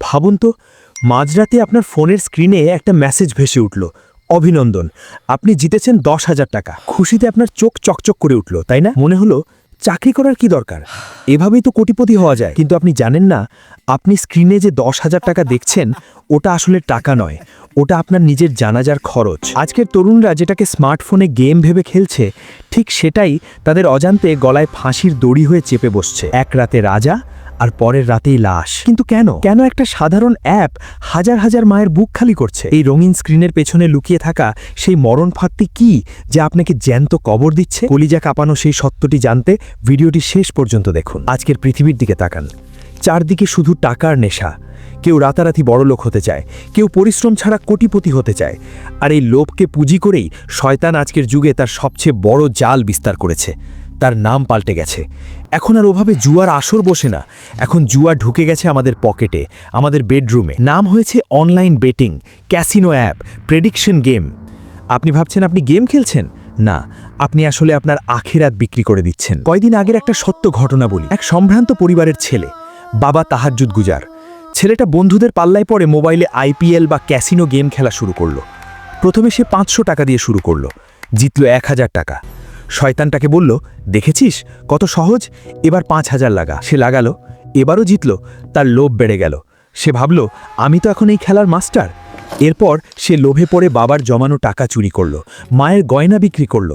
ভাবুন তো, মাঝরাতে আপনার ফোনের স্ক্রিনে একটা মেসেজ ভেসে উঠল, অভিনন্দন। আপনি জিতেছেন দশ হাজার টাকা। খুশিতে আপনার চোখ চকচক করে উঠল, তাই না? মনে হলো, চাকরি করার কি দরকার? এভাবেই তো কোটিপতি হওয়া যায়। কিন্তু আপনি জানেন না, আপনি স্ক্রিনে যে দশ হাজার টাকা দেখছেন, ওটা আসলে টাকা নয়। ওটা আপনার নিজের জানাজার খরচ। আজকের তরুণরা যেটাকে স্মার্টফোনে গেম ভেবে খেলছে, ঠিক সেটাই তাদের অজান্তে গলায় ফাঁসির দড়ি হয়ে চেপে বসছে। এক রাতে রাজা আর পরের রাতেই লাশ। কিন্তু কেন? কেন একটা সাধারণ অ্যাপ হাজার হাজার মায়ের বুক খালি করছে? এই রঙিন স্ক্রিনের পেছনে লুকিয়ে থাকা সেই মরণ ফাঁকটি কি যা আপনাকে জ্যান্ত কবর দিচ্ছে? কলিজা কাঁপানো সেই সত্যটি জানতে ভিডিওটি শেষ পর্যন্ত দেখুন। আজকের পৃথিবীর দিকে তাকান। চারদিকে শুধু টাকার নেশা। কেউ রাতারাতি বড়লোক হতে চায়। কেউ পরিশ্রম ছাড়া কোটিপতি হতে চায়। আর এই লোভকে পুঁজি করেই শয়তান আজকের যুগে তার সবচেয়ে বড় জাল বিস্তার করেছে। তার নাম পাল্টে গেছে। এখন আর ওভাবে জুয়ার আসর বসে না। এখন জুয়া ঢুকে গেছে আমাদের পকেটে, আমাদের বেডরুমে। নাম হয়েছে online betting, casino app, prediction game. আপনি ভাবছেন আপনি গেম খেলছেন? না, আপনি আসলে আপনার আখেরাত বিক্রি করে দিচ্ছেন। কয়দিন আগের একটা সত্য ঘটনা বলি। এক সম্ভ্রান্ত পরিবারের ছেলে, বাবা তাহাজ্জুদ গুজার। ছেলেটা বন্ধুদের পাল্লায় পড়ে মোবাইলে আইপিএল বা ক্যাসিনো গেম খেলা শুরু করল। প্রথমে সে পাঁচশো টাকা দিয়ে শুরু করল। জিতল এক হাজার টাকা। শয়তানটাকে বলল, দেখেছিস কত সহজ? এবার পাঁচ হাজার লাগা। সে লাগালো, এবারও জিতল, তার লোভ বেড়ে গেল। সে ভাবল, আমি তো এখন এই খেলার মাস্টার। এরপর সে লোভে পড়ে বাবার জমানো টাকা চুরি করল, মায়ের গয়না বিক্রি করল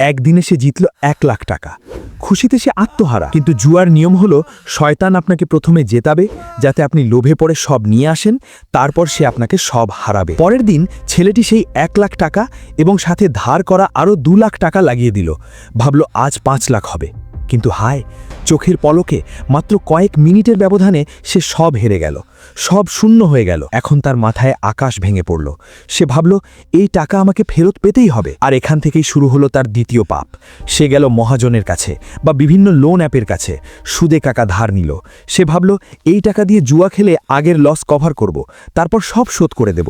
একদিনে সে জিতল এক লাখ টাকা। খুশিতে সে আত্মহারা। কিন্তু জুয়ার নিয়ম হলো, শয়তান আপনাকে প্রথমে জেতাবে, যাতে আপনি লোভে পড়ে সব নিয়ে আসেন, তারপর সে আপনাকে সব হারাবে। পরের দিন ছেলেটি সেই এক লাখ টাকা এবং সাথে ধার করা আরও দু লাখ টাকা লাগিয়ে দিল। ভাবল, আজ পাঁচ লাখ হবে। কিন্তু হায় চোখের পলকে মাত্র কয়েক মিনিটের ব্যবধানে সে সব হেরে গেল, সব শূন্য হয়ে গেল। এখন তার মাথায় আকাশ ভেঙে পড়ল। সে ভাবল, এই টাকা আমাকে ফেরত পেতেই হবে। আর এখান থেকেই শুরু হলো তার দ্বিতীয় পাপ। সে গেল মহাজনের কাছে বা বিভিন্ন লোন অ্যাপের কাছে। সুদে কাকা ধার নিল। সে ভাবল, এই টাকা দিয়ে জুয়া খেলে আগের লস কভার করব, তারপর সব শোধ করে দেব।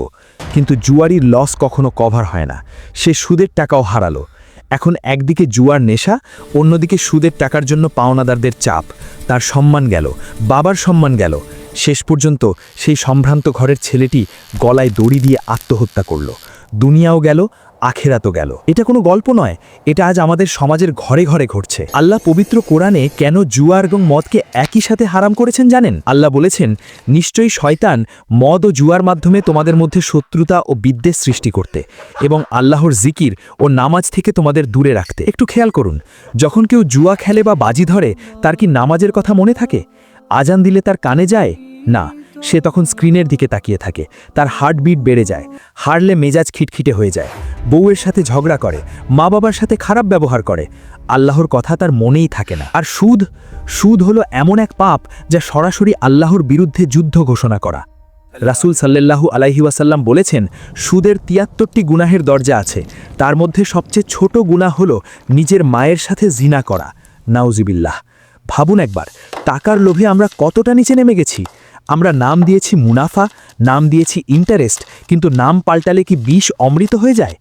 কিন্তু জুয়ারির লস কখনো কভার হয় না। সে সুদের টাকাও হারালো। এখন একদিকে জুয়ার নেশা, অন্যদিকে সুদের টাকার জন্য পাওনাদারদের চাপ। তার সম্মান গেল, বাবার সম্মান গেল। শেষ পর্যন্ত সেই সম্ভ্রান্ত ঘরের ছেলেটি গলায় দড়ি দিয়ে আত্মহত্যা করল। দুনিয়াও গেল আখেরাতও গেল। এটা কোনো গল্প নয়, এটা আজ আমাদের সমাজের ঘরে ঘরে ঘটছে। আল্লাহ পবিত্র কোরআনে কেন জুয়া এবং মদকে একই সাথে হারাম করেছেন জানেন? আল্লাহ বলেছেন, নিশ্চয়ই শয়তান মদ ও জুয়ার মাধ্যমে তোমাদের মধ্যে শত্রুতা ও বিদ্বেষ সৃষ্টি করতে এবং আল্লাহর জিকির ও নামাজ থেকে তোমাদের দূরে রাখতে। একটু খেয়াল করুন, যখন কেউ জুয়া খেলে বা বাজি ধরে, তার কি নামাজের কথা মনে থাকে? আজান দিলে তার কানে যায়? না। সে তখন স্ক্রিনের দিকে তাকিয়ে থাকে। তার হার্টবিট বেড়ে যায়। হারলে মেজাজ খিটখিটে হয়ে যায়। বউয়ের সাথে ঝগড়া করে। মা বাবার সাথে খারাপ ব্যবহার করে। আল্লাহর কথা তার মনেই থাকে না। আর সুদ? সুদ হলো এমন এক পাপ যা সরাসরি আল্লাহর বিরুদ্ধে যুদ্ধ ঘোষণা করা। রাসূল সাল্লাল্লাহু আলাইহি ওয়াসাল্লাম বলেছেন, সুদের তিয়াত্তরটি গুনাহের দরজা আছে। তার মধ্যে সবচেয়ে ছোট গুনাহ হলো নিজের মায়ের সাথে জিনা করা। নাউজিবিল্লাহ। ভাবুন একবার, টাকার লোভে আমরা কতটা নিচে নেমে গেছি? আমরা নাম দিয়েছি মুনাফা, নাম দিয়েছি ইন্টারেস্ট কিন্তু নাম পাল্টালে কি বিষ অমৃত হয়ে যায়?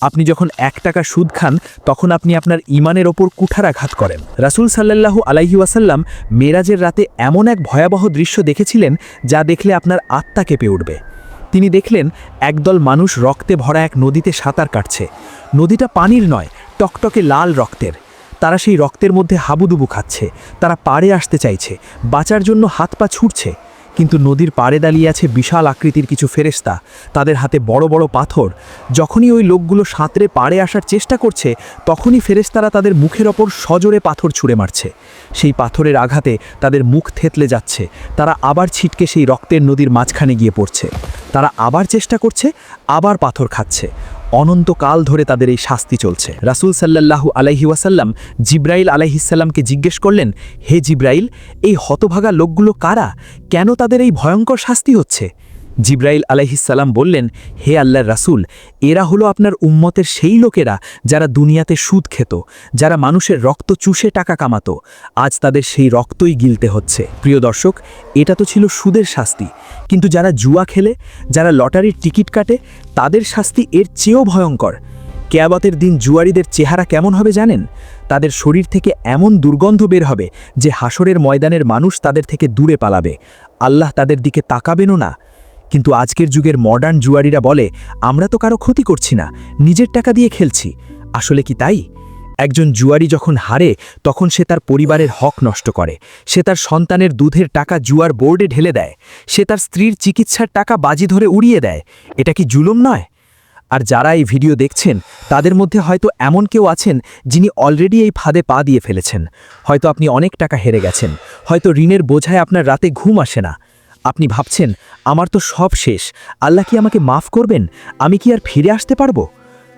আপনি যখন এক টাকা সুদ খান, তখন আপনি আপনার ইমানের ওপর কুঠারাঘাত করেন। রাসূল সাল্লাল্লাহু আলাইহি ওয়াসাল্লাম মেরাজের রাতে এমন এক ভয়াবহ দৃশ্য দেখেছিলেন, যা দেখলে আপনার আত্মা কেঁপে উঠবে। তিনি দেখলেন, একদল মানুষ রক্তে ভরা এক নদীতে সাঁতার কাটছে। নদীটা পানির নয়, টকটকে লাল রক্তের। তারা সেই রক্তের মধ্যে হাবুডুবু খাচ্ছে, তারা পাড়ে আসতে চাইছে, বাঁচার জন্য হাত পা ছুটছে কিন্তু নদীর পাড়ে দাঁড়িয়ে আছে বিশাল আকৃতির কিছু ফেরেস্তা তাদের হাতে বড় বড় পাথর। যখনই ওই লোকগুলো সাঁতরে পাড়ে আসার চেষ্টা করছে, তখনই ফেরেস্তারা তাদের মুখের ওপর সজোরে পাথর ছুঁড়ে মারছে। সেই পাথরের আঘাতে তাদের মুখ থেতলে যাচ্ছে। তারা আবার ছিটকে সেই রক্তের নদীর মাঝখানে গিয়ে পড়ছে। তারা আবার চেষ্টা করছে, আবার পাথর খাচ্ছে। অনন্তকাল ধরে তাদের এই শাস্তি চলছে। রাসুল সাল্লাল্লাহু আলাইহি ওয়াসাল্লাম জিব্রাইল আলাইহিসাল্লামকে জিজ্ঞেস করলেন, হে জিব্রাইল, এই হতভাগা লোকগুলো কারা? কেন তাদের এই ভয়ঙ্কর শাস্তি হচ্ছে? জিব্রাইল আলাইহিসাল্লাম বললেন, হে আল্লাহর রাসূল, এরা হলো আপনার উম্মতের সেই লোকেরা যারা দুনিয়াতে সুদ খেত, যারা মানুষের রক্ত চুষে টাকা কামাতো। আজ তাদের সেই রক্তই গিলতে হচ্ছে। প্রিয় দর্শক, এটা তো ছিল সুদের শাস্তি। কিন্তু যারা জুয়া খেলে, যারা লটারির টিকিট কাটে, তাদের শাস্তি এর চেয়েও ভয়ঙ্কর। কেয়াবতের দিন জুয়ারিদের চেহারা কেমন হবে জানেন? তাদের শরীর থেকে এমন দুর্গন্ধ বের হবে যে হাসরের ময়দানের মানুষ তাদের থেকে দূরে পালাবে। আল্লাহ তাদের দিকে তাকাবেনও না। কিন্তু আজকের যুগের মডার্ন জুয়ারিরা বলে, আমরা তো কারও ক্ষতি করছি না, নিজের টাকা দিয়ে খেলছি। আসলে কি তাই? একজন জুয়ারি যখন হারে, তখন সে তার পরিবারের হক নষ্ট করে, সে তার সন্তানের দুধের টাকা জুয়ার বোর্ডে ঢেলে দেয়, সে তার স্ত্রীর চিকিৎসার টাকা বাজি ধরে উড়িয়ে দেয়। এটা কি জুলুম নয়? আর যারা এই ভিডিও দেখছেন, তাদের মধ্যে হয়তো এমন কেউ আছেন যিনি অলরেডি এই ফাঁদে পা দিয়ে ফেলেছেন। হয়তো আপনি অনেক টাকা হেরে গেছেন। হয়তো ঋণের বোঝায় আপনার রাতে ঘুম আসে না। আপনি ভাবছেন, আমার তো সব শেষ। আল্লাহ কি আমাকে মাফ করবেন? আমি কি আর ফিরে আসতে পারব?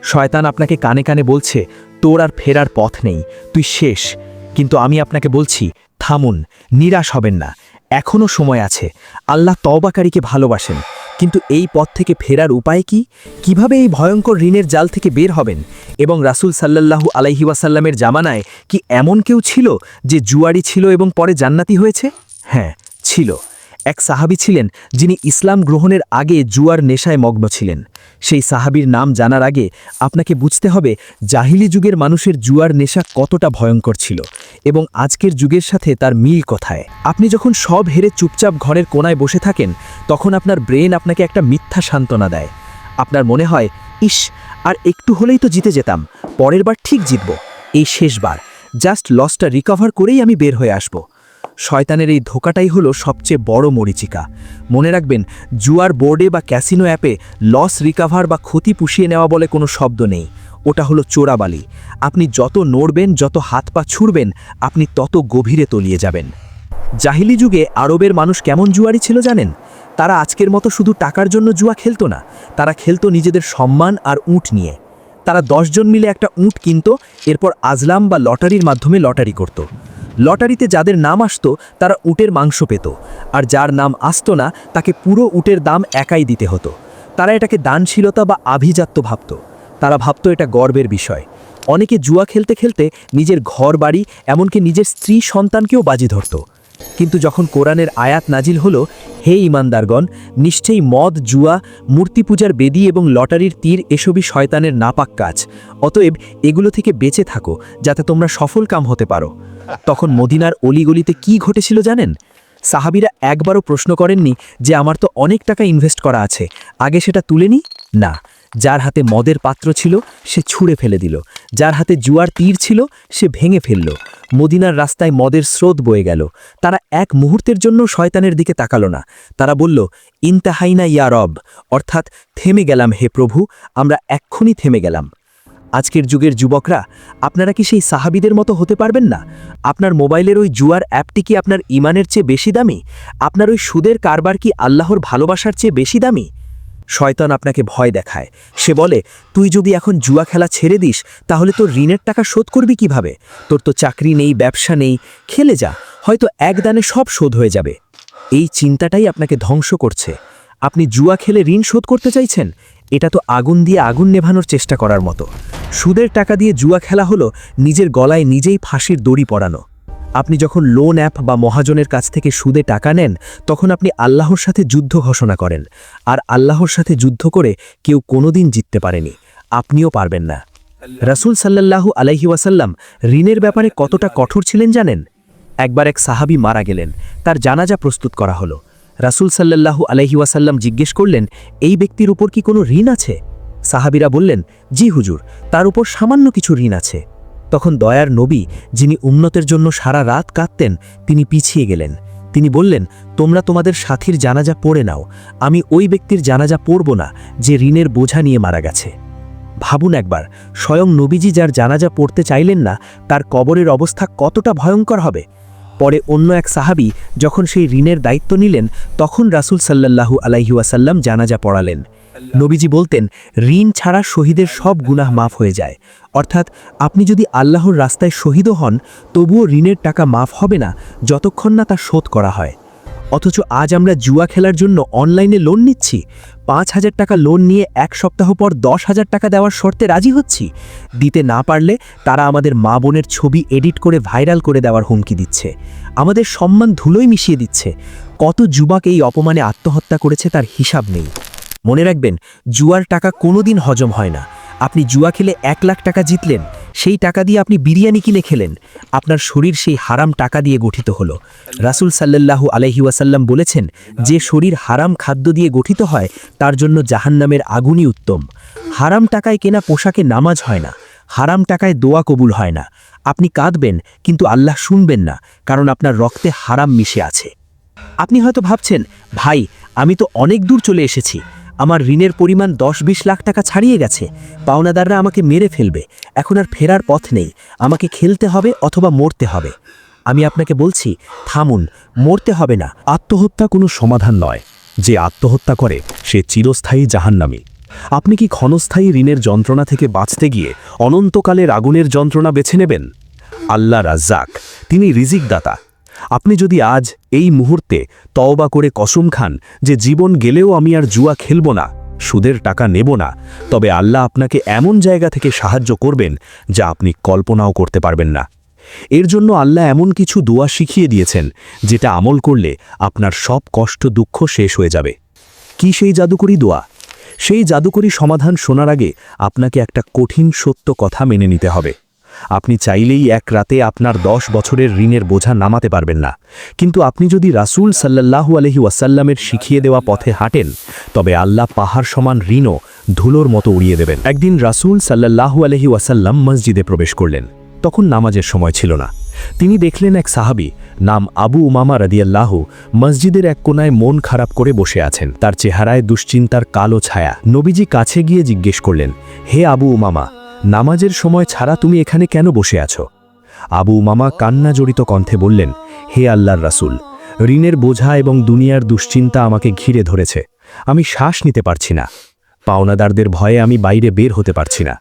শয়তান আপনাকে কানে কানে বলছে, তোর আর ফেরার পথ নেই, তুই শেষ। কিন্তু আমি আপনাকে বলছি, থামুন, নিরাশ হবেন না। এখনও সময় আছে। আল্লাহ তওবাকারীকে ভালোবাসেন। কিন্তু এই পথ থেকে ফেরার উপায় কি? কীভাবে এই ভয়ঙ্কর ঋণের জাল থেকে বের হবেন? এবং রাসূল সাল্লাল্লাহু আলাইহি ওয়াসাল্লামের জামানায় কি এমন কেউ ছিল যে জুয়ারি ছিল এবং পরে জান্নাতি হয়েছে? হ্যাঁ ছিল। এক সাহাবী ছিলেন যিনি ইসলাম গ্রহণের আগে জুয়ার নেশায় মগ্ন ছিলেন। সেই সাহাবীর নাম জানার আগে আপনাকে বুঝতে হবে জাহিলি যুগের মানুষের জুয়ার নেশা কতটা ভয়ঙ্কর ছিল এবং আজকের যুগের সাথে তার মিল কথায়। আপনি যখন সব হেরে চুপচাপ ঘরের কোনায় বসে থাকেন, তখন আপনার ব্রেন আপনাকে একটা মিথ্যা সান্ত্বনা দেয়। আপনার মনে হয়, ইস, আর একটু হলেই তো জিতে যেতাম, পরের বার ঠিক জিতব, এই শেষবার। জাস্ট লসটা রিকভার করেই আমি বের হয়ে আসব। শয়তানের এই ধোকাটাই হলো সবচেয়ে বড় মরিচিকা। মনে রাখবেন, জুয়ার বোর্ডে বা ক্যাসিনো অ্যাপে লস রিকাভার বা ক্ষতি পুষিয়ে নেওয়া বলে কোনো শব্দ নেই। ওটা হলো চোরাবালি। আপনি যত নড়বেন, যত হাত পা ছুড়বেন, আপনি তত গভীরে তলিয়ে যাবেন। জাহিলি যুগে আরবের মানুষ কেমন জুয়ারি ছিল জানেন? তারা আজকের মতো শুধু টাকার জন্য জুয়া খেলতো না, তারা খেলতো নিজেদের সম্মান আর উঁট নিয়ে। তারা দশজন মিলে একটা উঁট কিনত, এরপর আজলাম বা লটারির মাধ্যমে লটারি করত। লটারিতে যাদের নাম আসত, তারা উটের মাংস পেত। আর যার নাম আসত না, তাকে পুরো উটের দাম একাই দিতে হতো। তারা এটাকে দানশীলতা বা আভিজাত্য ভাবত। তারা ভাবত এটা গর্বের বিষয়। অনেকে জুয়া খেলতে খেলতে নিজের ঘর বাড়ি এমনকি নিজের স্ত্রী সন্তানকেও বাজি ধরত। কিন্তু যখন কোরআনের আয়াত নাজিল হলো, হে ইমানদারগণ নিশ্চয়ই মদ, জুয়া, মূর্তি পূজার বেদি এবং লটারির তীর এসবই শয়তানের নাপাক কাজ। অতএব এগুলো থেকে বেঁচে থাকো, যাতে তোমরা সফল কাম হতে পারো। তখন মদিনার অলিগলিতে কি ঘটেছিল জানেন? সাহাবিরা একবারও প্রশ্ন করেননি যে আমার তো অনেক টাকা ইনভেস্ট করা আছে, আগে সেটা তুলে নি? না। যার হাতে মদের পাত্র ছিল, সে ছুঁড়ে ফেলে দিল। যার হাতে জুয়ার তীর ছিল, সে ভেঙে ফেলল। মদিনার রাস্তায় মদের স্রোত বয়ে গেল। তারা এক মুহূর্তের জন্য শয়তানের দিকে তাকালো না। তারা বলল, ইন্তাহাইনা ইয়া রব, অর্থাৎ থেমে গেলাম হে প্রভু, আমরা এক্ষুনি থেমে গেলাম। আজকের যুগের যুবকরা, আপনারা কি সেই সাহাবিদের মতো হতে পারবেন না? আপনার মোবাইলের ওই জুয়ার অ্যাপটি কি আপনার ইমানের চেয়ে বেশি দামি? আপনার ওই সুদের কারবার কি আল্লাহর ভালোবাসার চেয়ে বেশি দামি? শয়তান আপনাকে ভয় দেখায়। সে বলে, তুই যদি এখন জুয়া খেলা ছেড়ে দিস, তাহলে তোর ঋণের টাকা শোধ করবি কীভাবে? তোর তো চাকরি নেই, ব্যবসা নেই। খেলে যা, হয়তো এক দানে সব শোধ হয়ে যাবে। এই চিন্তাটাই আপনাকে ধ্বংস করছে। আপনি জুয়া খেলে ঋণ শোধ করতে চাইছেন? এটা তো আগুন দিয়ে আগুন নেভানোর চেষ্টা করার মতো। সুদের টাকা দিয়ে জুয়া খেলা হলো, নিজের গলায় নিজেই ফাঁসির দড়ি পড়ানো আপনি যখন লোন অ্যাপ বা মহাজনের কাছ থেকে সুদে টাকা নেন, তখন আপনি আল্লাহর সাথে যুদ্ধ ঘোষণা করেন। আর আল্লাহর সাথে যুদ্ধ করে কেউ কোনোদিন জিততে পারেনি। আপনিও পারবেন না। রাসূল সাল্লাল্লাহু আলাইহি ওয়াসাল্লাম ঋণের ব্যাপারে কতটা কঠোর ছিলেন জানেন? একবার এক সাহাবী মারা গেলেন। তার জানাজা প্রস্তুত করা হলো। রাসূল সাল্লাল্লাহু আলাইহি ওয়াসাল্লাম জিজ্ঞেস করলেন, এই ব্যক্তির উপর কি কোনো ঋণ আছে? সাহাবীরা বললেন, জি হুজুর, তার উপর সামান্য কিছু ঋণ আছে। তখন দয়ার নবী, যিনি উন্নতের জন্য সারা রাত কাঁদতেন, তিনি পিছিয়ে গেলেন। তিনি বললেন, তোমরা তোমাদের সাথীর জানাজা পড়ে নাও। আমি ওই ব্যক্তির জানাজা পড়ব না, যে ঋণের বোঝা নিয়ে মারা গেছে। ভাবুন একবার, স্বয়ং নবীজি যার জানাজা পড়তে চাইলেন না, তার কবরের অবস্থা কতটা ভয়ঙ্কর হবে? পরে অন্য এক সাহাবী যখন সেই ঋণের দায়িত্ব নিলেন, তখন রাসূল সাল্লাল্লাহু আলাইহি ওয়াসাল্লাম জানাজা পড়ালেন। নবীজি বলতেন, ঋণ ছাড়া শহীদের সব গুনাহ মাফ হয়ে যায়। অর্থাৎ আপনি যদি আল্লাহর রাস্তায় শহীদও হন, তবুও ঋণের টাকা মাফ হবে না, যতক্ষণ না তা শোধ করা হয়। অথচ আজ আমরা জুয়া খেলার জন্য অনলাইনে লোন নিচ্ছি। পাঁচ হাজার টাকা লোন নিয়ে এক সপ্তাহ পর দশ হাজার টাকা দেওয়ার শর্তে রাজি হচ্ছি। দিতে না পারলে তারা আমাদের মা বোনের ছবি এডিট করে ভাইরাল করে দেওয়ার হুমকি দিচ্ছে। আমাদের সম্মান ধুলোই মিশিয়ে দিচ্ছে। কত যুবক এই অপমানে আত্মহত্যা করেছে তার হিসাব নেই। মনে রাখবেন, জুয়ার টাকা কোনোদিন হজম হয় না। আপনি জুয়া খেলে এক লাখ টাকা জিতলেন, সেই টাকা দিয়ে আপনি বিরিয়ানি কিনে খেলেন। আপনার শরীর সেই হারাম টাকা দিয়ে গঠিত হলো। রাসূল সাল্লাল্লাহু আলাইহি ওয়াসাল্লাম বলেছেন, যে শরীর হারাম খাদ্য দিয়ে গঠিত হয়, তার জন্য জাহান্নামের আগুনই উত্তম। হারাম টাকায় কেনা পোশাকে নামাজ হয় না, হারাম টাকায় দোয়া কবুল হয় না। আপনি কাঁদবেন, কিন্তু আল্লাহ শুনবেন না, কারণ আপনার রক্তে হারাম মিশে আছে। আপনি হয়তো ভাবছেন, ভাই, আমি তো অনেক দূর চলে এসেছি। আমার ঋণের পরিমাণ দশ বিশ লাখ টাকা ছাড়িয়ে গেছে। পাওনাদাররা আমাকে মেরে ফেলবে। এখন আর ফেরার পথ নেই। আমাকে খেলতে হবে অথবা মরতে হবে। আমি আপনাকে বলছি, থামুন, মরতে হবে না। আত্মহত্যা কোনো সমাধান নয়। যে আত্মহত্যা করে, সে চিরস্থায়ী জাহান্নামী। আপনি কি ক্ষণস্থায়ী ঋণের যন্ত্রণা থেকে বাঁচতে গিয়ে অনন্তকালের আগুনের যন্ত্রণা বেছে নেবেন? আল্লাহ রাজ্জাক, তিনি রিজিক দাতা আপনি যদি আজ এই মুহূর্তে তওবা করে কসম খান যে জীবন গেলেও আমি আর জুয়া খেলব না, সুদের টাকা নেব না, তবে আল্লাহ আপনাকে এমন জায়গা থেকে সাহায্য করবেন যা আপনি কল্পনাও করতে পারবেন না। এর জন্য আল্লাহ এমন কিছু দোয়া শিখিয়ে দিয়েছেন, যেটা আমল করলে আপনার সব কষ্ট দুঃখ শেষ হয়ে যাবে। কি সেই জাদুকরি দোয়া? সেই জাদুকরি সমাধান শোনার আগে আপনাকে একটা কঠিন সত্য কথা মেনে নিতে হবে। আপনি চাইলেই এক রাতে আপনার দশ বছরের ঋণের বোঝা নামাতে পারবেন না। কিন্তু আপনি যদি রাসূল সাল্লাল্লাহু আলহি ওয়াসাল্লামের শিখিয়ে দেওয়া পথে হাঁটেন, তবে আল্লাহ পাহাড় সমান ঋণও ধুলোর মতো উড়িয়ে দেবেন। একদিন রাসূল সাল্লাল্লাহু আলহি ওয়াসাল্লাম মসজিদে প্রবেশ করলেন। তখন নামাজের সময় ছিল না। তিনি দেখলেন এক সাহাবি নাম আবু উমামা রাদিয়াল্লাহু মসজিদের এক কোনায় মন খারাপ করে বসে আছেন। তার চেহারায় দুশ্চিন্তার কালো ছায়া। নবীজি কাছে গিয়ে জিজ্ঞেস করলেন, হে আবু উমামা নামাজের সময় ছাড়া তুমি এখানে কেন বসে আছো? আবু মামা কান্না জড়িত কণ্ঠে বললেন, হে আল্লাহর রাসূল, ঋণের বোঝা এবং দুনিয়ার দুশ্চিন্তা আমাকে ঘিরে ধরেছে। আমি শ্বাস নিতে পারছি না। পাওনাদারদের ভয়ে আমি বাইরে বের হতে পারছি না।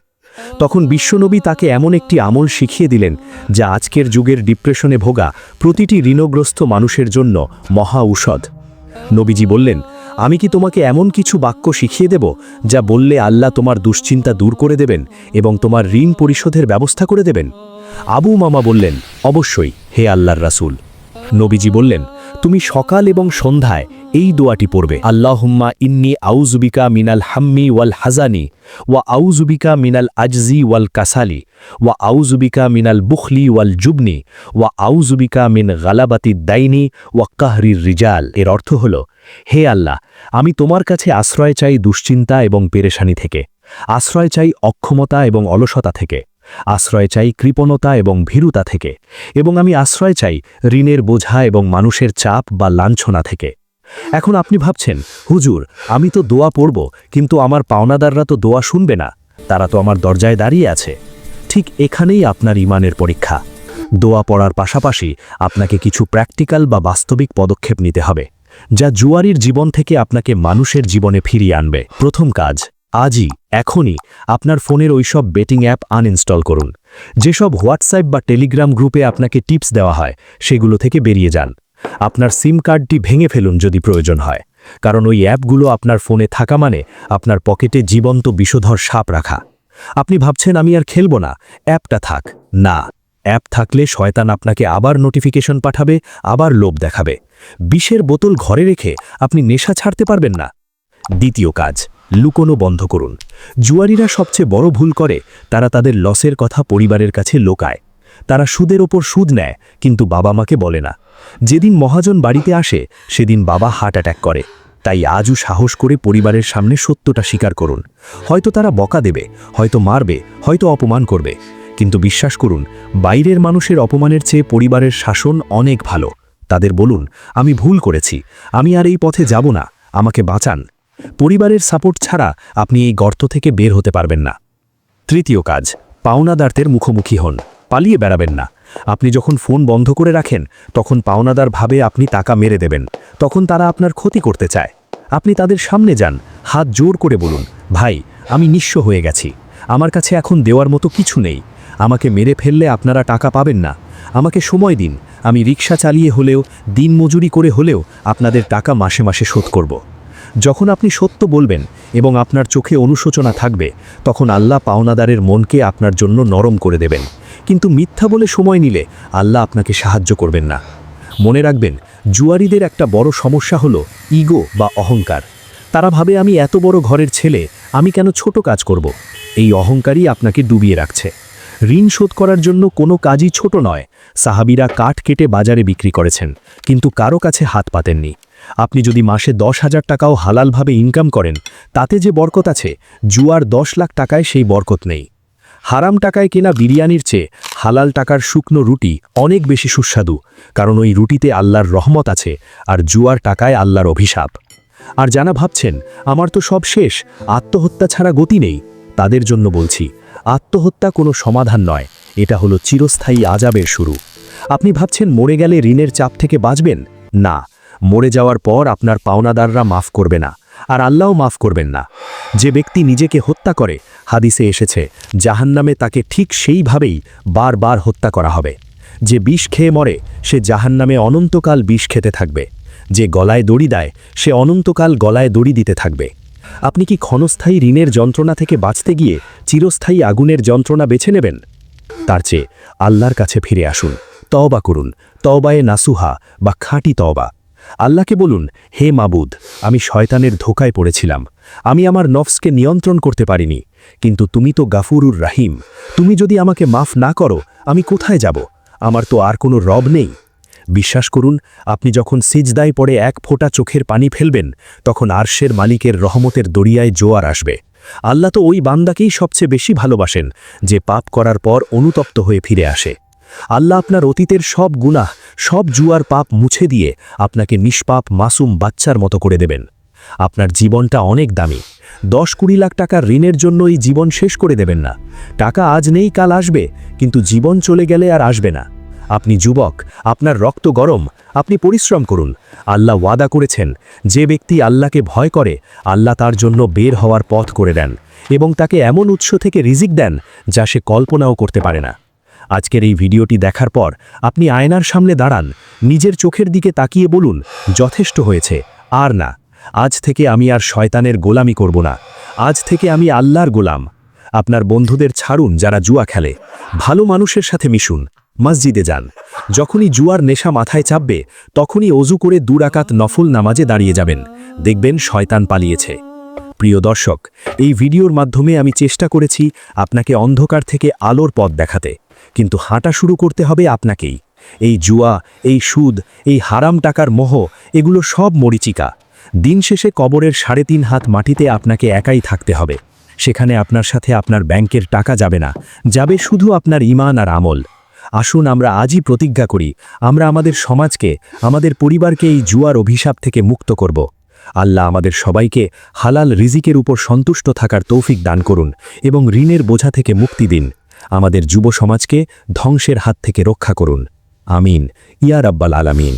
তখন বিশ্বনবী তাকে এমন একটি আমল শিখিয়ে দিলেন, যা আজকের যুগের ডিপ্রেশনে ভোগা প্রতিটি ঋণগ্রস্ত মানুষের জন্য মহা ঔষধ। নবীজি বললেন আমি কি তোমাকে এমন কিছু বাক্য শিখিয়ে দেব যা বললে আল্লাহ তোমার দুশ্চিন্তা দূর করে দেবেন এবং তোমার ঋণ পরিশোধের ব্যবস্থা করে দেবেন? আবু মামা বললেন, অবশ্যই, হে আল্লাহর রাসূল। নবীজি বললেন, তুমি সকাল এবং সন্ধ্যায় এই দোয়াটি পড়বে। আল্লাহুম্মা ইন্নি আউজুবিকা মিনাল হাম্মি ওয়াল হাজানি ওয়া আউজুবিকা মিনাল আজজি ওয়াল কাসালি ওয়া আউজুবিকা মিনাল বুখলি ওয়াল জুবনি ওয়া আউজুবিকা মিন গালাবাতি দাইনি ওয়া কাহরির রিজাল। এর অর্থ হল হে আল্লাহ, আমি তোমার কাছে আশ্রয় চাই দুশ্চিন্তা এবং পেরেশানি থেকে। আশ্রয় চাই অক্ষমতা এবং অলসতা থেকে। আশ্রয় চাই কৃপণতা এবং ভীরুতা থেকে। এবং আমি আশ্রয় চাই ঋণের বোঝা এবং মানুষের চাপ বা লাঞ্ছনা থেকে। এখন আপনি ভাবছেন, হুজুর, আমি তো দোয়া পড়ব, কিন্তু আমার পাওনাদাররা তো দোয়া শুনবে না। তারা তো আমার দরজায় দাঁড়িয়ে আছে। ঠিক এখানেই আপনার ইমানের পরীক্ষা। দোয়া পড়ার পাশাপাশি আপনাকে কিছু প্র্যাকটিক্যাল বা বাস্তবিক পদক্ষেপ নিতে হবে। যা জুয়ারির জীবন থেকে আপনাকে মানুষের জীবনে ফিরিয়ে আনবে। প্রথম কাজ, আজই, এখনই আপনার ফোনের ওইসব বেটিং অ্যাপ আনইনস্টল করুন। যেসব হোয়াটসঅ্যাপ বা টেলিগ্রাম গ্রুপে আপনাকে টিপস দেওয়া হয়, সেগুলো থেকে বেরিয়ে যান। আপনার সিম কার্ডটি ভেঙে ফেলুন যদি প্রয়োজন হয়। কারণ ওই অ্যাপগুলো আপনার ফোনে থাকা মানে আপনার পকেটে জীবন্ত বিষধর সাপ রাখা। আপনি ভাবছেন, আমি আর খেলব না, অ্যাপটা থাক। না, অ্যাপ থাকলে শয়তান আপনাকে আবার নোটিফিকেশন পাঠাবে, আবার লোভ দেখাবে। বিষের বোতল ঘরে রেখে আপনি নেশা ছাড়তে পারবেন না। দ্বিতীয় কাজ, লুকোনো বন্ধ করুন। জুয়ারিরা সবচেয়ে বড় ভুল করে, তারা তাদের লসের কথা পরিবারের কাছে লোকায়। তারা সুদের ওপর সুদ নেয়, কিন্তু বাবা মাকে বলে না। যেদিন মহাজন বাড়িতে আসে, সেদিন বাবা হার্ট অ্যাটাক করে। তাই আজও সাহস করে পরিবারের সামনে সত্যটা স্বীকার করুন। হয়তো তারা বকা দেবে, হয়তো মারবে, হয়তো অপমান করবে। কিন্তু বিশ্বাস করুন, বাইরের মানুষের অপমানের চেয়ে পরিবারের শাসন অনেক ভালো। তাদের বলুন, আমি ভুল করেছি, আমি আর এই পথে যাব না, আমাকে বাঁচান। পরিবারের সাপোর্ট ছাড়া আপনি এই গর্ত থেকে বের হতে পারবেন না। তৃতীয় কাজ, পাওনাদারদের মুখোমুখি হন, পালিয়ে বেড়াবেন না। আপনি যখন ফোন বন্ধ করে রাখেন, তখন পাওনাদার ভাবে আপনি টাকা মেরে দেবেন, তখন তারা আপনার ক্ষতি করতে চায়। আপনি তাদের সামনে যান, হাত জোর করে বলুন, ভাই, আমি নিঃস্ব হয়ে গেছি, আমার কাছে এখন দেওয়ার মতো কিছু নেই, আমাকে মেরে ফেললে আপনারা টাকা পাবেন না। আমাকে সময় দিন, আমি রিক্সা চালিয়ে হলেও, দিন মজুরি করে হলেও আপনাদের টাকা মাসে মাসে শোধ করব। যখন আপনি সত্য বলবেন এবং আপনার চোখে অনুশোচনা থাকবে, তখন আল্লাহ পাওনাদারের মনকে আপনার জন্য নরম করে দেবেন। কিন্তু মিথ্যা বলে সময় নিলে আল্লাহ আপনাকে সাহায্য করবেন না। মনে রাখবেন, জুয়ারিদের একটা বড় সমস্যা হলো ইগো বা অহংকার। তারা ভাবে, আমি এত বড় ঘরের ছেলে, আমি কেন ছোট কাজ করব? এই অহংকারই আপনাকে ডুবিয়ে রাখছে। ঋণ শোধ করার জন্য কোনো কাজই ছোট নয়। সাহাবিরা কাঠ কেটে বাজারে বিক্রি করেছেন, কিন্তু কারও কাছে হাত পাতেননি। আপনি যদি মাসে দশ হাজার টাকাও হালালভাবে ইনকাম করেন, তাতে যে বরকত আছে, জুয়ার দশ লাখ টাকায় সেই বরকত নেই। হারাম টাকায় কেনা বিরিয়ানির চেয়ে হালাল টাকার শুকনো রুটি অনেক বেশি সুস্বাদু, কারণ ওই রুটিতে আল্লাহর রহমত আছে আর জুয়ার টাকায় আল্লাহর অভিশাপ। আর জানা ভাবছেন, আমার তো সব শেষ, আত্মহত্যা ছাড়া গতি নেই তাদের জন্য বলছি, আত্মহত্যা কোনো সমাধান নয়, এটা হলো চিরস্থায়ী আজাবের শুরু। আপনি ভাবছেন মরে গেলে ঋণের চাপ থেকে বাঁচবেন? না, মরে যাওয়ার পর আপনার পাওনাদাররা মাফ করবে না, আর আল্লাহও মাফ করবেন না। যে ব্যক্তি নিজেকে হত্যা করে, হাদিসে এসেছে, জাহান্নামে তাকে ঠিক সেইভাবেই বারবার হত্যা করা হবে। যে বিষ খেয়ে মরে, সে জাহান্নামে অনন্তকাল বিষ খেতে থাকবে। যে গলায় দড়ি দেয়, সে অনন্তকাল গলায় দড়ি দিতে থাকবে। আপনি কি ক্ষণস্থায়ী ঋণের যন্ত্রণা থেকে বাঁচতে গিয়ে চিরস্থায়ী আগুনের যন্ত্রণা বেছে নেবেন? তার চেয়ে আল্লাহর কাছে ফিরে আসুন, তওবা করুন, তওবায়ে নাসুহা বা খাঁটি তওবা। আল্লাহকে বলুন, হে মাবুদ, আমি শয়তানের ধোকায় পড়েছিলাম। আমি আমার নফসকে নিয়ন্ত্রণ করতে পারিনি। কিন্তু তুমি তো গাফুরুর রাহিম। তুমি যদি আমাকে মাফ না করো, আমি কোথায় যাব? আমার তো আর কোনো রব নেই। বিশ্বাস করুন, আপনি যখন সিজদায় পড়ে এক ফোঁটা চোখের পানি ফেলবেন, তখন আরশের মালিকের রহমতের দরিয়ায় জোয়ার আসবে। আল্লাহ তো ওই বান্দাকেই সবচেয়ে বেশি ভালোবাসেন, যে পাপ করার পর অনুতপ্ত হয়ে ফিরে আসে। আল্লাহ আপনার অতীতের সব গুনাহ, সব জুয়ার পাপ মুছে দিয়ে আপনাকে নিষ্পাপ, মাসুম বাচ্চার মতো করে দেবেন। আপনার জীবনটা অনেক দামি। দশ কুড়ি লাখ টাকার ঋণের জন্য এই জীবন শেষ করে দেবেন না। টাকা আজ নেই, কাল আসবে, কিন্তু জীবন চলে গেলে আর আসবে না। আপনি যুবক, আপনার রক্ত গরম, আপনি পরিশ্রম করুন। আল্লাহ ওয়াদা করেছেন, যে ব্যক্তি আল্লাহকে ভয় করে, আল্লাহ তার জন্য বের হওয়ার পথ করে দেন এবং তাকে এমন উৎস থেকে রিজিক দেন যা সে কল্পনাও করতে পারে না। আজকের এই ভিডিওটি দেখার পর আপনি আয়নার সামনে দাঁড়ান, নিজের চোখের দিকে তাকিয়ে বলুন, যথেষ্ট হয়েছে, আর না, আজ থেকে আমি আর শয়তানের গোলামি করব না, আজ থেকে আমি আল্লাহর গোলাম। আপনার বন্ধুদের ছাড়ুন যারা জুয়া খেলে, ভালো মানুষের সাথে মিশুন। মসজিদে যান। যখনই জুয়ার নেশা মাথায় চাপবে, তখনই অজু করে দুরাকাত নফল নামাজে দাঁড়িয়ে যাবেন। দেখবেন শয়তান পালিয়েছে। প্রিয় দর্শক, এই ভিডিওর মাধ্যমে আমি চেষ্টা করেছি আপনাকে অন্ধকার থেকে আলোর পথ দেখাতে। কিন্তু হাঁটা শুরু করতে হবে আপনাকেই। এই জুয়া, এই সুদ, এই হারাম টাকার মোহ, এগুলো সব মরিচিকা। দিন শেষে কবরের সাড়ে তিন হাত মাটিতে আপনাকে একাই থাকতে হবে। সেখানে আপনার সাথে আপনার ব্যাংকের টাকা যাবে না। যাবে শুধু আপনার ইমান আর আমল। আসুন আমরা আজই প্রতিজ্ঞা করি, আমরা আমাদের সমাজকে, আমাদের পরিবারকে এই জুয়ার অভিশাপ থেকে মুক্ত করব। আল্লাহ আমাদের সবাইকে হালাল রিজিকের উপর সন্তুষ্ট থাকার তৌফিক দান করুন এবং ঋণের বোঝা থেকে মুক্তি দিন। আমাদের যুব সমাজকে ধ্বংসের হাত থেকে রক্ষা করুন। আমিন। ইয়ার আব্বাল আলামিন।